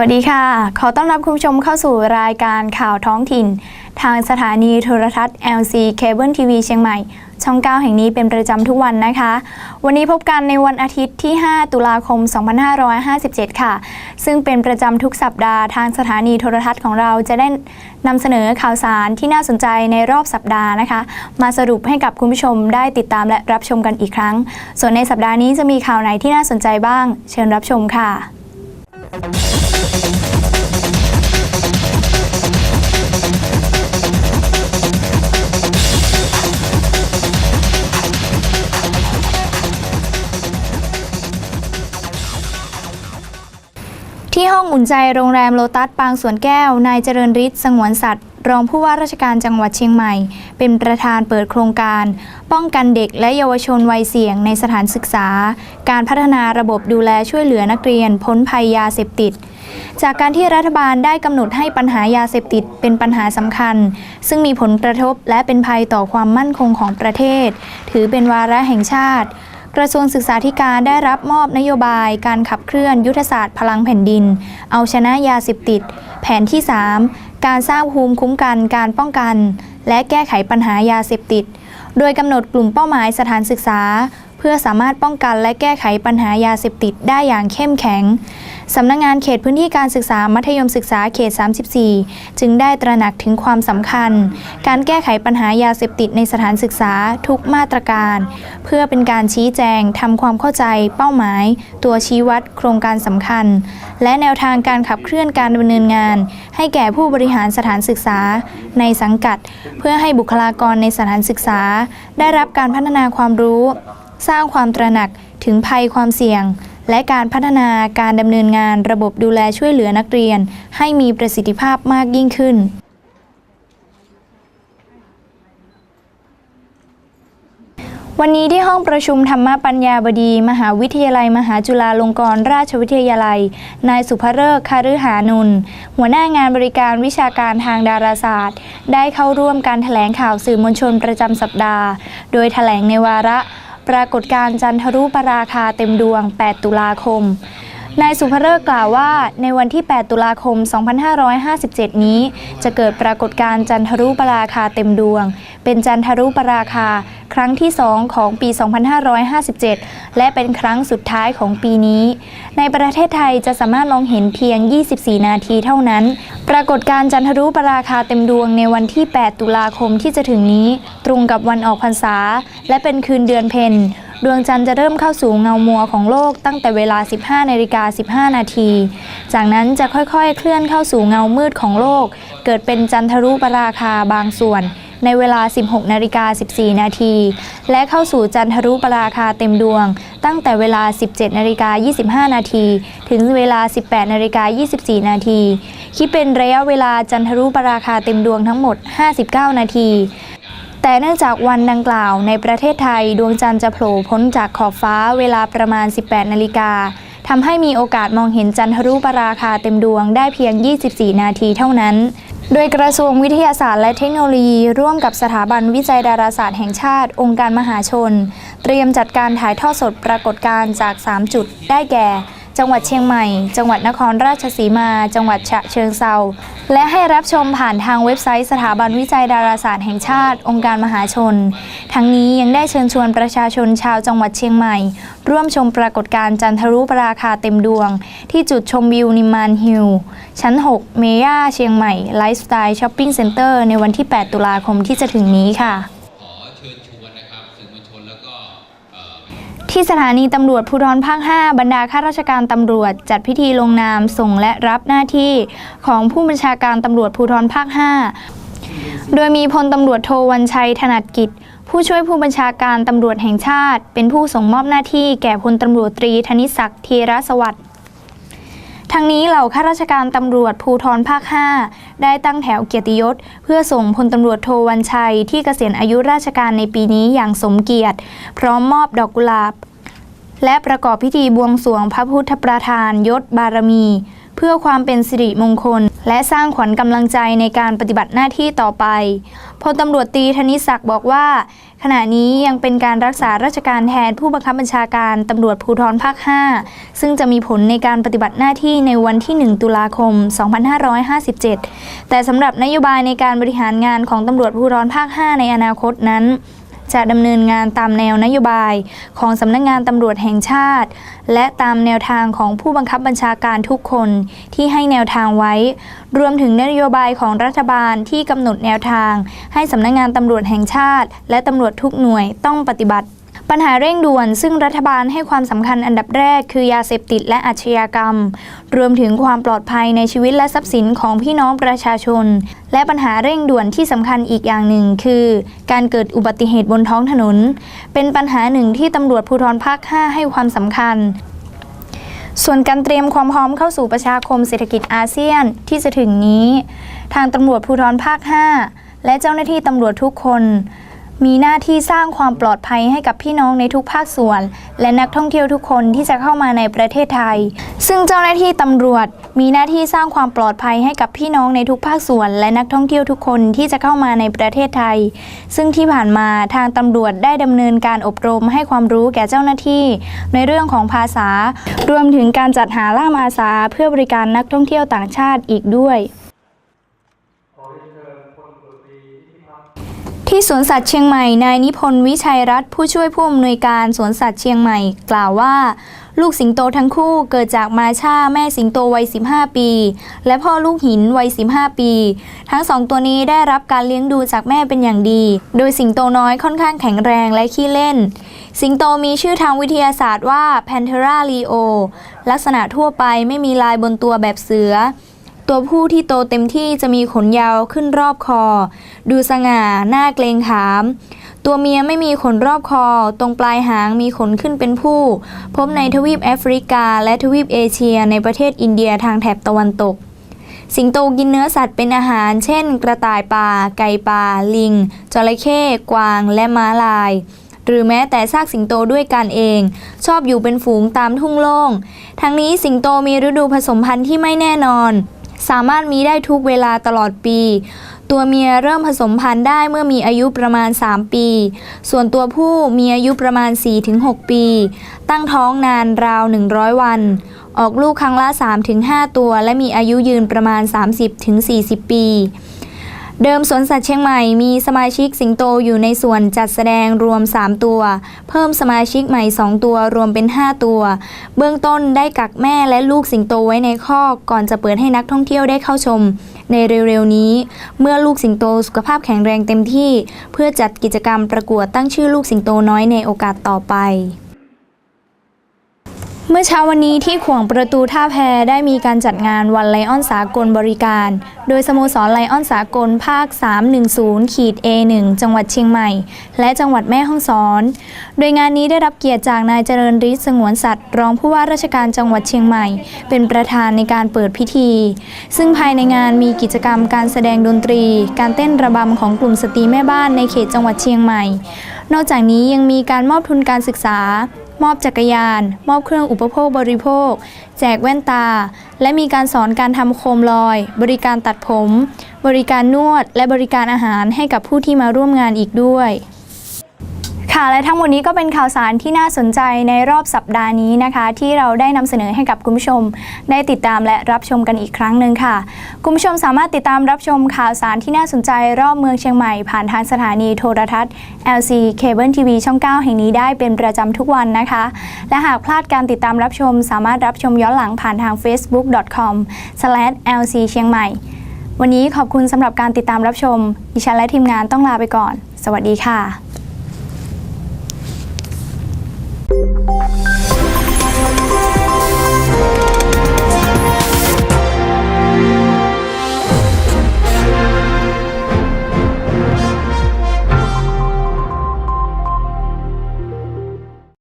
วัสดีค่ะ ขอต้อนรับคุณผู้ชมเข้าสู่รายการข่าวท้องถิ่น ทางสถานีโทรทัศน์ LC Cable TV เชียงใหม่ ช่อง 9 แห่งนี้เป็นประจำทุกวันนะคะ วันนี้พบกันในวันอาทิตย์ที่ 5 ตุลาคม 2557 ค่ะ ซึ่งเป็นประจำทุกสัปดาห์ทางสถานีโทรทัศน์ของเราจะได้นำเสนอข่าวสารที่น่าสนใจในรอบสัปดาห์นะคะ มาสรุปให้กับคุณผู้ชมได้ติดตามและรับชมกันอีกครั้ง ส่วนในสัปดาห์นี้จะมีข่าวไหนที่น่าสนใจบ้าง เชิญรับชมค่ะ ที่ห้องอุ่นใจโรงแรมโลตัสปางสวนแก้ว นายเจริญฤทธิ์สงวนสัตว์ รองผู้ว่าราชการจังหวัดเชียงใหม่ เป็นประธานเปิดโครงการ ป้องกันเด็กและเยาวชนวัยเสี่ยงในสถานศึกษา การพัฒนาระบบดูแลช่วยเหลือนักเรียนพ้นภัยยาเสพติด จากการที่รัฐบาลได้กำหนดให้ปัญหายาเสพติดเป็นปัญหาสำคัญ ซึ่งมีผลกระทบและเป็นภัยต่อความมั่นคงของประเทศ ถือเป็นวาระแห่งชาติ กระทรวงศึกษาธิการได้รับมอบนโยบายการขับเคลื่อนยุทธศาสตร์พลังแผ่นดิน เอาชนะยาเสพติด แผนที่ 3 การสร้างภูมิคุ้มกันการป้องกัน และแก้ไขปัญหายาเสพติด โดยกำหนดกลุ่มเป้าหมายสถานศึกษา เพื่อสามารถป้องกันและแก้ไขปัญหายาเสพติดได้อย่างเข้มแข็ง สำนักงงานเขตพื้นที่การศึกษามัธยมศึกษาเขต 34 จึงได้ตระหนักถึงความสำคัญ การแก้ไขปัญหายาเสพติดในสถานศึกษาทุกมาตรการ เพื่อเป็นการชี้แจงทำความเข้าใจ เป้าหมาย ตัวชี้วัด โครงการสำคัญ และแนวทางการขับเคลื่อนการดำเนินงาน ให้แก่ผู้บริหารสถานศึกษา ในสังกัด เพื่อให้บุคลากรในสถานศึกษา ได้รับการพัฒนาความรู้ สร้างความตระหนักถึงภัยความเสี่ยง และการพัฒนาการดำเนินงานระบบดูแลช่วยเหลือนักเรียน ให้มีประสิทธิภาพมากยิ่งขึ้น วันนี้ที่ห้องประชุมธรรมปัญญาบดี มหาวิทยาลัย มหาจุฬาลงกรณราชวิทยาลัย นายสุภเริกคาฤหานุนหัวหน้างานบริการวิชาการทางดาราศาสตร์ ได้เข้าร่วมการแถลงข่าวสื่อมวลชนประจำสัปดาห์ โดยแถลงในวาระ ปรากฏการ์จันทรุปราคาเต็มดวง 8 ตุลาคม นายสุภเริกกล่าวว่า ในวันที่ 8 ตุลาคม 2557 นี้ จะเกิดปรากฏการ์จันทรุปราคาเต็มดวง เป็นจันทรุปราคา ครั้งที่ 2 ของปี 2557 และเป็นครั้งสุดท้ายของปีนี้ ในประเทศไทยจะสามารถมองเห็นเพียง 24 นาทีเท่านั้น ปรากฏการณ์จันทรุปราคาเต็มดวงในวันที่ 8 ตุลาคมที่จะถึงนี้ ตรงกับวันออกพรรษา และเป็นคืนเดือนเพ็ญดวงจันทร์จะเริ่มเข้าสู่เงามัวของโลกตั้งแต่เวลา 15นาฬิกา15 นาที จากนั้นจะค่อยๆ เคลื่อนเข้าสู่เงามืดของโลก เกิดเป็นจันทรุปราคาบางส่วน ในเวลา 16นาฬิกา14 นาที และเข้าสู่จันทรุปราคาเต็มดวง ตั้งแต่เวลา 17นาฬิกา25 นาที ถึงเวลา 18นาฬิกา24 นาที คิดเป็นระยะเวลาจันทรุปราคาเต็มดวงทั้งหมด 59 นาทีแต่เนื่องจากวันดังกล่าวในประเทศไทยดวงจันทร์จะโผล่พ้นจากขอบฟ้าเวลาประมาณ 18 นาฬิกาทำให้มีโอกาสมองเห็นจันทรุปราคาเต็มดวงได้เพียง 24 นาทีเท่านั้น โดยกระทรวงวิทยาศาสตร์และเทคโนโลยี ร่วมกับสถาบันวิจัยดาราศาสตร์แห่งชาติ องค์การมหาชน เตรียมจัดการถ่ายทอดสดปรากฏการณ์จาก 3 จุดได้แก่ จังหวัดเชียงใหม่ จังหวัดนครราชสีมา จังหวัดฉะเชิงเซา และให้รับชมผ่านทางเว็บไซต์สถาบันวิจัยดาราศาสตร์แห่งชาติ องค์การมหาชน ทั้งนี้ยังได้เชิญชวนประชาชนชาวจังหวัดเชียงใหม่ ร่วมชมปรากฏการณ์จันทรุปราคาเต็มดวง ที่จุดชมวิวนิมานฮิลชั้น 6 เมย่าเชียงใหม่ไลฟ์สไตล์ช้อปปิ้งเซ็นเตอร์ในวันที่ 8 ตุลาคมที่จะถึงนี้ค่ะ ขอเชิญชวนนะครับสื่อมวลชนแล้วก็เอ่อ ที่สถานีตำรวจภูธรภาค 5 บรรดาข้าราชการตำรวจ จัดพิธีลงนามส่งและรับหน้าที่ของผู้บัญชาการตำรวจภูธรภาค 5 โดยมีพลตำรวจโทวันชัย ถนัดกิจ ผู้ช่วยผู้บัญชาการตำรวจแห่งชาติ เป็นผู้ส่งมอบหน้าที่แก่พลตำรวจตรีธนิศักดิ์ธีรสวัสดิ์ ทั้งนี้เหล่าข้าราชการตำรวจภูธรภาค 5 ได้ตั้งแถวเกียรติยศ เพื่อส่งพลตำรวจโทวันชัย ที่เกษียณอายุราชการในปีนี้อย่างสมเกียรติ พร้อมมอบดอกกุหลาบ และประกอบพิธีบวงสรวงพระพุทธประธานยศบารมี เพื่อความเป็นสิริมงคล และสร้างขวัญกำลังใจในการปฏิบัติหน้าที่ต่อไปพลตำรวจตรีธนิศักดิ์บอกว่า ขณะนี้ยังเป็นการรักษาราชการแทนผู้บังคับบัญชาการตำรวจภูธรภาค 5 ซึ่งจะมีผลในการปฏิบัติหน้าที่ในวันที่ 1 ตุลาคม 2557 แต่สำหรับนโยบายในการบริหารงานของตำรวจภูธรภาค 5 ในอนาคตนั้น จะดำเนินงานตามแนวนโยบายของสำนักงานตำรวจแห่งชาติ และตามแนวทางของผู้บังคับบัญชาการทุกคนที่ให้แนวทางไว้ รวมถึงนโยบายของรัฐบาลที่กำหนดแนวทาง ให้สำนักงานตำรวจแห่งชาติ และตำรวจทุกหน่วยต้องปฏิบัติ ปัญหาเร่งด่วนซึ่งรัฐบาลให้ความสำคัญอันดับแรก คือยาเสพติดและอาชญากรรม รวมถึงความปลอดภัยในชีวิตและทรัพย์สินของพี่น้องประชาชน และปัญหาเร่งด่วนที่สำคัญอีกอย่างหนึ่ง คือ การเกิดอุบัติเหตุบนท้องถนน เป็นปัญหาหนึ่งที่ตำรวจภูธรภาค 5 ให้ความสำคัญส่วนการเตรียมความพร้อมเข้าสู่ประชาคมเศรษฐกิจอาเซียนที่จะถึงนี้ ทางตำรวจภูธรภาค 5 และเจ้าหน้าที่ตำรวจทุกคน มีหน้าที่สร้างความปลอดภัยให้กับพี่น้องในทุกภาคส่วน และนักท่องเที่ยวทุกคนที่จะเข้ามาในประเทศไทย ซึ่งเจ้าหน้าที่ตำรวจ มีหน้าที่สร้างความปลอดภัยให้กับพี่น้องในทุกภาคส่วน และนักท่องเที่ยวทุกคนที่จะเข้ามาในประเทศไทย ซึ่งที่ผ่านมาทางตำรวจได้ดำเนินการอบรมให้ความรู้แก่เจ้าหน้าที่ ในเรื่องของภาษา รวมถึงการจัดหาล่ามอาสาเพื่อบริการนักท่องเที่ยวต่างชาติอีกด้วย ที่สวนสัตว์เชียงใหม่นายนิพนธ์วิชัยรัตน์ผู้ช่วยผู้อำนวยการสวนสัตว์เชียงใหม่ กล่าวว่า ลูกสิงโตทั้งคู่เกิดจากมาชาแม่สิงโตวัย 15 ปี และพ่อลูกหินวัย 15 ปี ทั้งสองตัวนี้ได้รับการเลี้ยงดูจากแม่เป็นอย่างดี โดยสิงโตน้อยค่อนข้างแข็งแรงและขี้เล่น สิงโตมีชื่อทางวิทยาศาสตร์ว่า Panthera leo ลักษณะทั่วไปไม่มีลายบนตัวแบบเสือ ตัวผู้ที่โตเต็มที่จะมีขนยาวขึ้นรอบคอ ดูสง่าหน้าเกรงขาม ตัวเมียไม่มีขนรอบคอ ตรงปลายหางมีขนขึ้นเป็นผู้ พบในทวีปแอฟริกา และทวีปเอเชีย ในประเทศอินเดียทางแถบตะวันตก สิงโตกินเนื้อสัตว์เป็นอาหาร เช่น กระต่ายป่า ไก่ป่า ลิง จระเข้ กวาง และม้าลายหรือแม้แต่ซากสิงโตด้วยกันเอง ชอบอยู่เป็นฝูงตามทุ่งโล่ง ทั้งนี้สิงโตมีฤดูผสมพันธุ์ที่ไม่แน่นอน สามารถมีได้ทุกเวลาตลอดปี ตัวเมียเริ่มผสมพันธุ์ได้เมื่อมีอายุประมาณ 3 ปี ส่วนตัวผู้มีอายุประมาณ 4-6 ปี ตั้งท้องนานราว 100 วัน ออกลูกครั้งละ 3-5 ตัว และมีอายุยืนประมาณ 30-40 ปี เดิมสวนสัตว์เชียงใหม่มีสมาชิกสิงโตอยู่ในส่วนจัดแสดงรวม 3 ตัว เพิ่มสมาชิกใหม่ 2 ตัวรวมเป็น 5 ตัว เบื้องต้นได้กักแม่และลูกสิงโตไว้ในคอกก่อนจะเปิดให้นักท่องเที่ยวได้เข้าชม ในเร็วๆนี้ เมื่อลูกสิงโตสุขภาพแข็งแรงเต็มที่ เพื่อจัดกิจกรรมประกวดตั้งชื่อลูกสิงโตน้อยในโอกาสต่อไป เมื่อเช้าวันนี้ที่ขวงประตูท่าแพได้มีการจัดงานวันไลออนสากลบริการ โดยสโมสรไลออนสากลภาค 310ขีด A1 จังหวัดเชียงใหม่ และจังหวัดแม่ฮ่องสอน โดยงานนี้ได้รับเกียรติจากนายเจริญฤทธิ์สงวนสัตว์รองผู้ว่าราชการจังหวัดเชียงใหม่ เป็นประธานในการเปิดพิธี ซึ่งภายในงานมีกิจกรรมการแสดงดนตรี การเต้นระบำของกลุ่มสตรีแม่บ้านในเขตจังหวัดเชียงใหม่ นอกจากนี้ยังมีการมอบทุนการศึกษา มอบจักรยาน มอบเครื่องอุปโภคบริโภค แจกแว่นตา และมีการสอนการทำโคมลอย บริการตัดผม บริการนวด และบริการอาหารให้กับผู้ที่มาร่วมงานอีกด้วย ค่ะและทั้งหมดนี้ก็เป็นข่าวสารที่น่าสนใจในรอบสัปดาห์นี้นะคะ ที่เราได้นำเสนอให้กับคุณผู้ชม ได้ติดตามและรับชมกันอีกครั้งหนึ่งค่ะ คุณผู้ชมสามารถติดตามรับชมข่าวสารที่น่าสนใจรอบเมืองเชียงใหม่ผ่านทางสถานีโทรทัศน์ LC Cable TV ช่อง 9 แห่งนี้ได้เป็นประจำทุกวันนะคะ และหากพลาดการติดตามรับชม สามารถรับชมย้อนหลังผ่านทาง facebook.com/lc เชียงใหม่ วันนี้ขอบคุณสำหรับการติดตามรับชม ดิฉันและทีมงานต้องลาไปก่อน สวัสดีค่ะ